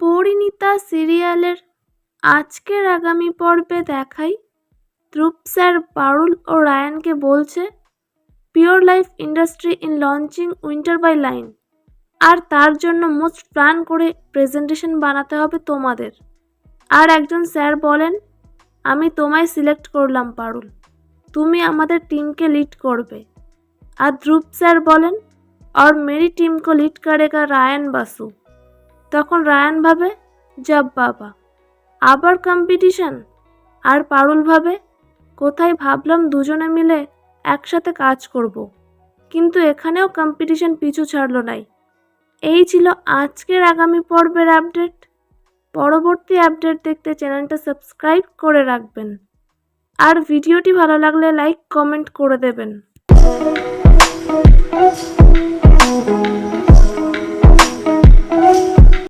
পরিণীতা সিরিয়ালের আজকের আগামী পর্বে দেখাই ধ্রুব স্যার পারুল ও রায়ানকে বলছে pure life industry in launching winter by line আর তার জন্য মোস্ট প্ল্যান করে প্রেজেন্টেশন বানাতে হবে তোমাদের আর একজন স্যার বলেন আমি তোমায় সিলেক্ট করলাম পারুল তুমি আমাদের টিমকে লিড করবে আর ধ্রুব স্যার বলেন और मेरी टीम को लीड करेगा রায়ান বাসু তখন রায়ান ভাবে যাব বাবা, আবার কম্পিটিশন আর পারুল ভাবে, কোথায় ভাবলাম দুজনে মিলে একসাথে কাজ করব। কিন্তু এখানেও কম্পিটিশন পিছু ছাড়লো নাই। এই ছিল আজকের আগামী পর্বের আপডেট পরবর্তী আপডেট দেখতে চ্যানেলটা সাবস্ক্রাইব করে রাখবেন। আর ভিডিওটি ভালো লাগলে লাইক কমেন্ট করে দেবেন।